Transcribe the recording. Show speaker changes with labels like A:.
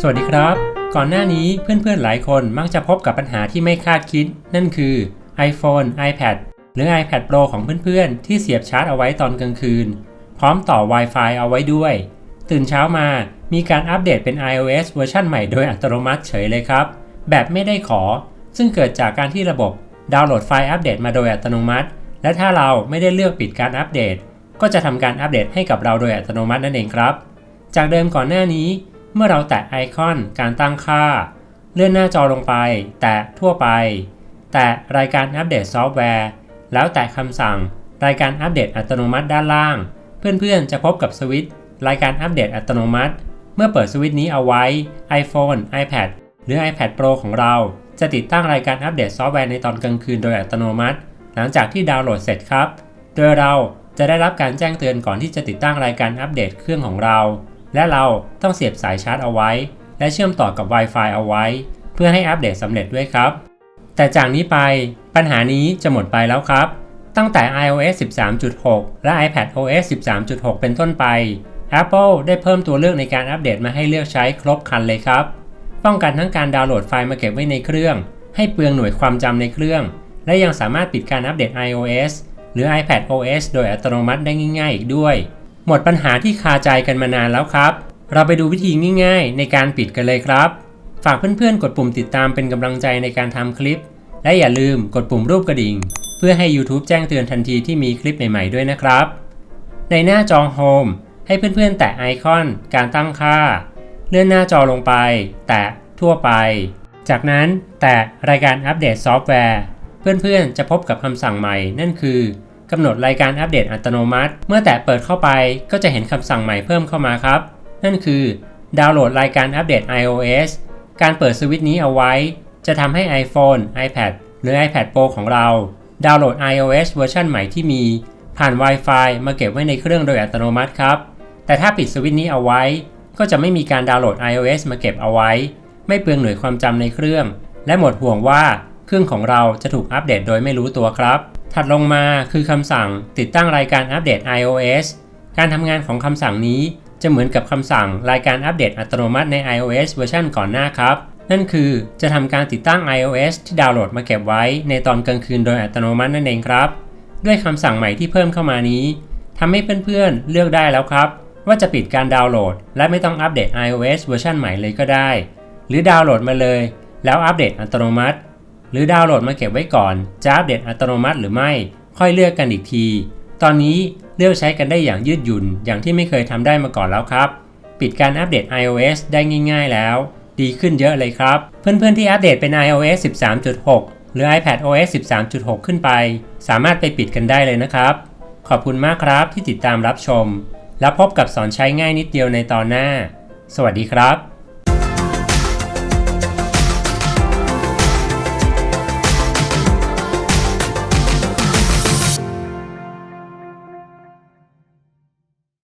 A: สวัสดีครับ ก่อนหน้านี้เพื่อนๆหลายคนมักจะพบกับปัญหาที่ไม่คาดคิด นั่นคือ iPhone, iPad หรือ iPad Pro ของเพื่อนๆ ที่เสียบชาร์จเอาไว้ตอนกลางคืน พร้อมต่อ Wi-Fi เอาไว้ด้วย ตื่นเช้ามามีการอัปเดตเป็น iOS เวอร์ชันใหม่โดยอัตโนมัติเฉยเลยครับ แบบไม่ได้ขอ ซึ่งเกิดจากการที่ระบบดาวน์โหลดไฟล์อัปเดตมาโดยอัตโนมัติ และถ้าเราไม่ได้เลือกปิดการอัปเดต ก็จะทำการอัปเดตให้กับเราโดยอัตโนมัตินั่นเองครับ จากเดิมก่อนหน้านี้ เมื่อเราแตะไอคอนการตั้งค่า เลื่อนหน้าจอลงไป แตะทั่วไป แตะรายการอัปเดตซอฟต์แวร์ แล้วแตะคำสั่ง รายการอัปเดตอัตโนมัติด้านล่าง เพื่อนๆจะพบกับสวิตช์รายการอัปเดตอัตโนมัติ เมื่อเปิดสวิตช์นี้เอาไว้ iPhone, iPad หรือ iPad Pro ของเรา จะติดตั้งรายการอัปเดตซอฟต์แวร์ในตอนกลางคืนโดยอัตโนมัติ หลังจากที่ดาวน์โหลดเสร็จครับ โดยเราจะได้รับการแจ้งเตือนก่อนที่จะติดตั้งรายการอัปเดตเครื่องของเรา และเราต้องเสียบสายชาร์จเอาไว้ และเชื่อมต่อกับ Wi-Fi เอาไว้ เพื่อให้อัปเดตสำเร็จด้วยครับ แต่จากนี้ไปปัญหานี้จะหมดไปแล้วครับ ตั้งแต่ iOS 13.6 และ iPadOS 13.6 เป็นต้นไป Apple ได้เพิ่มตัวเลือกในการอัปเดตมาให้เลือกใช้ครบครันเลยครับ ป้องกันทั้งการดาวน์โหลดไฟล์มาเก็บไว้ในเครื่อง ให้เปลืองหน่วยความจำในเครื่อง และยังสามารถปิดการอัปเดต iOS หรือ iPadOS โดยอัตโนมัติได้ง่าย ๆ อีกด้วย หมดปัญหาที่คาใจกันมานานแล้วครับ เราไปดูวิธีง่ายๆ ในการปิดกันเลยครับ ฝากเพื่อนๆ กดปุ่มติดตามเป็นกำลังใจในการทำคลิป และอย่าลืมกดปุ่มรูปกระดิ่ง เพื่อให้ YouTube แจ้งเตือนทันทีที่มีคลิปใหม่ๆด้วยนะครับ ในหน้าจอ Home ให้เพื่อนๆ แตะไอคอนการตั้งค่า เลื่อนหน้าจอลงไป แตะทั่วไป จากนั้นแตะรายการอัปเดตซอฟต์แวร์ เพื่อนๆ จะพบกับคำสั่งใหม่นั่นคือ กำหนดรายการอัปเดตอัตโนมัติ เมื่อแตะเปิดเข้าไปก็จะเห็นคำสั่งใหม่เพิ่มเข้ามาครับ นั่นคือ ดาวน์โหลดรายการอัปเดต iOS การเปิดสวิตช์นี้เอาไว้ จะทำให้ iPhone, iPad หรือ iPad Pro ของเรา ดาวน์โหลด iOS เวอร์ชันใหม่ที่มี ผ่าน Wi-Fi มาเก็บไว้ในเครื่องโดยอัตโนมัติครับ แต่ถ้าปิดสวิตช์นี้เอาไว้ ก็จะไม่มีการดาวน์โหลด iOS มาเก็บเอาไว้ ไม่เปลืองหน่วยความจำในเครื่อง และหมดห่วงว่าเครื่องของเราจะถูกอัปเดตโดยไม่รู้ตัวครับ ถัดลงมาคือคำสั่งติดตั้งรายการอัปเดต iOS การทำงานของคำสั่งนี้จะเหมือนกับคำสั่งรายการอัปเดตอัตโนมัติใน iOS เวอร์ชันก่อนหน้าครับ นั่นคือจะทำการติดตั้ง iOS ที่ดาวน์โหลดมาเก็บไว้ในตอนกลางคืนโดยอัตโนมัตินั่นเองครับ ด้วยคำสั่งใหม่ที่เพิ่มเข้ามานี้ทำให้เพื่อนๆเลือกได้แล้วครับ ว่าจะปิดการดาวน์โหลด และไม่ต้องอัปเดต iOS เวอร์ชันใหม่เลยก็ได้ หรือดาวน์โหลดมาเลย แล้วอัปเดตอัตโนมัติ หรือดาวน์โหลดมาเก็บไว้ก่อน จะอัปเดตอัตโนมัติหรือไม่ ค่อยเลือกกันอีกที ตอนนี้เลือกใช้กันได้อย่างยืดหยุ่น อย่างที่ไม่เคยทำได้มาก่อนแล้วครับ ปิดการอัปเดต iOS ได้ง่าย ๆ แล้ว ดีขึ้นเยอะเลยครับ เพื่อนๆที่อัปเดตเป็น iOS 13.6 หรือ iPadOS 13.6 ขึ้นไป สามารถไปปิดกันได้เลยนะครับ ขอบคุณมากครับที่ติดตามรับชม แล้วพบกับสอนใช้ง่ายนิดเดียวในตอนหน้า สวัสดีครับ